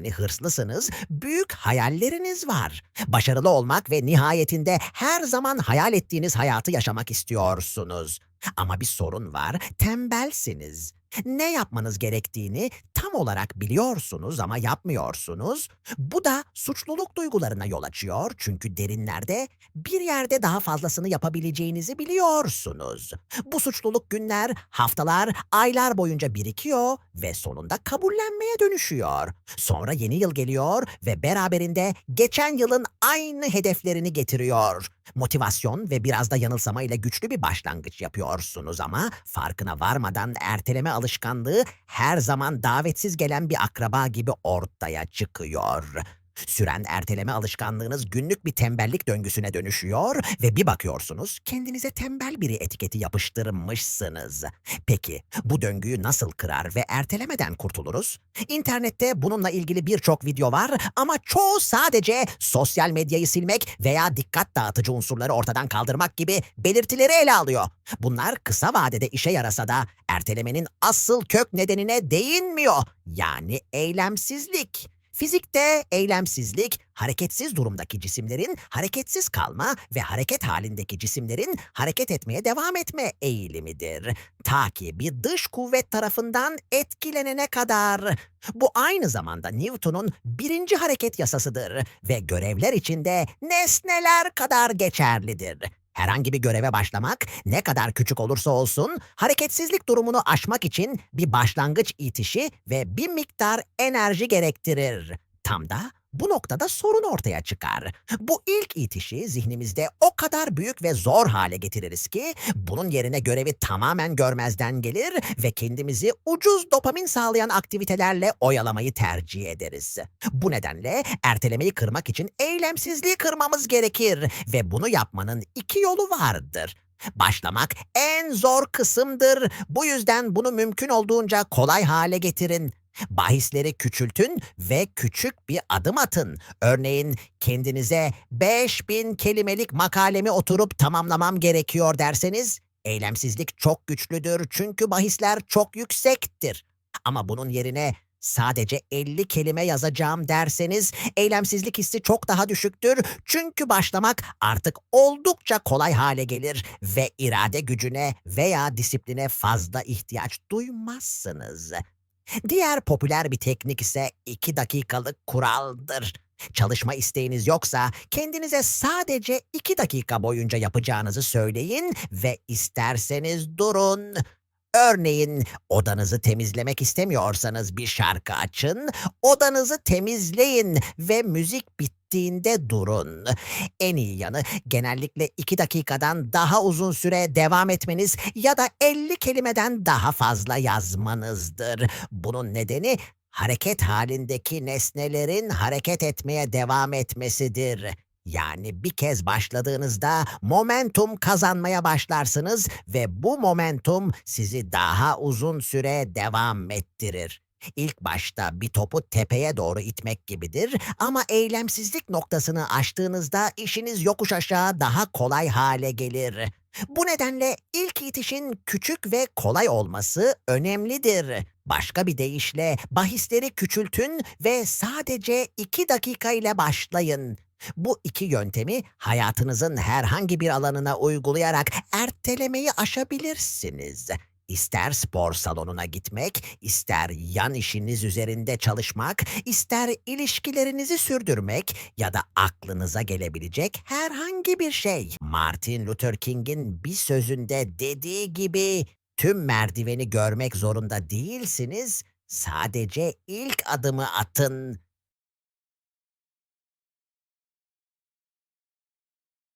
Yani hırslısınız, büyük hayalleriniz var. Başarılı olmak ve nihayetinde her zaman hayal ettiğiniz hayatı yaşamak istiyorsunuz. Ama bir sorun var, tembelsiniz. Ne yapmanız gerektiğini tam olarak biliyorsunuz ama yapmıyorsunuz. Bu da suçluluk duygularına yol açıyor çünkü derinlerde bir yerde daha fazlasını yapabileceğinizi biliyorsunuz. Bu suçluluk günler, haftalar, aylar boyunca birikiyor ve sonunda kabullenmeye dönüşüyor. Sonra yeni yıl geliyor ve beraberinde geçen yılın aynı hedeflerini getiriyor. Motivasyon ve biraz da yanılsama ile güçlü bir başlangıç yapıyorsunuz ama farkına varmadan erteleme alışkanlığı her zaman davetsiz gelen bir akraba gibi ortaya çıkıyor. Süren erteleme alışkanlığınız günlük bir tembellik döngüsüne dönüşüyor ve bir bakıyorsunuz kendinize tembel biri etiketi yapıştırmışsınız. Peki bu döngüyü nasıl kırar ve ertelemeden kurtuluruz? İnternette bununla ilgili birçok video var ama çoğu sadece sosyal medyayı silmek veya dikkat dağıtıcı unsurları ortadan kaldırmak gibi belirtileri ele alıyor. Bunlar kısa vadede işe yarasa da ertelemenin asıl kök nedenine değinmiyor. Yani eylemsizlik. Fizikte eylemsizlik, hareketsiz durumdaki cisimlerin hareketsiz kalma ve hareket halindeki cisimlerin hareket etmeye devam etme eğilimidir. Ta ki bir dış kuvvet tarafından etkilenene kadar. Bu aynı zamanda Newton'un birinci hareket yasasıdır ve görevler içinde nesneler kadar geçerlidir. Herhangi bir göreve başlamak ne kadar küçük olursa olsun hareketsizlik durumunu aşmak için bir başlangıç itişi ve bir miktar enerji gerektirir. Tam da bu noktada sorun ortaya çıkar. Bu ilk itişi zihnimizde o kadar büyük ve zor hale getiririz ki bunun yerine görevi tamamen görmezden gelir ve kendimizi ucuz dopamin sağlayan aktivitelerle oyalamayı tercih ederiz. Bu nedenle ertelemeyi kırmak için eylemsizliği kırmamız gerekir ve bunu yapmanın iki yolu vardır. Başlamak en zor kısımdır. Bu yüzden bunu mümkün olduğunca kolay hale getirin. Bahisleri küçültün ve küçük bir adım atın. Örneğin kendinize 5000 kelimelik makalemi oturup tamamlamam gerekiyor derseniz eylemsizlik çok güçlüdür çünkü bahisler çok yüksektir. Ama bunun yerine sadece 50 kelime yazacağım derseniz eylemsizlik hissi çok daha düşüktür. Çünkü başlamak artık oldukça kolay hale gelir ve irade gücüne veya disipline fazla ihtiyaç duymazsınız. Diğer popüler bir teknik ise 2 dakikalık kuraldır. Çalışma isteğiniz yoksa kendinize sadece 2 dakika boyunca yapacağınızı söyleyin ve isterseniz durun. Örneğin odanızı temizlemek istemiyorsanız bir şarkı açın, odanızı temizleyin ve müzik bittiğinde durun. En iyi yanı genellikle 2 dakikadan daha uzun süre devam etmeniz ya da 50 kelimeden daha fazla yazmanızdır. Bunun nedeni hareket halindeki nesnelerin hareket etmeye devam etmesidir. Yani bir kez başladığınızda momentum kazanmaya başlarsınız ve bu momentum sizi daha uzun süre devam ettirir. İlk başta bir topu tepeye doğru itmek gibidir ama eylemsizlik noktasını aştığınızda işiniz yokuş aşağı daha kolay hale gelir. Bu nedenle ilk itişin küçük ve kolay olması önemlidir. Başka bir deyişle bahisleri küçültün ve sadece 2 dakika ile başlayın. Bu iki yöntemi hayatınızın herhangi bir alanına uygulayarak ertelemeyi aşabilirsiniz. İster spor salonuna gitmek, ister yan işiniz üzerinde çalışmak, ister ilişkilerinizi sürdürmek ya da aklınıza gelebilecek herhangi bir şey. Martin Luther King'in bir sözünde dediği gibi tüm merdiveni görmek zorunda değilsiniz, sadece ilk adımı atın.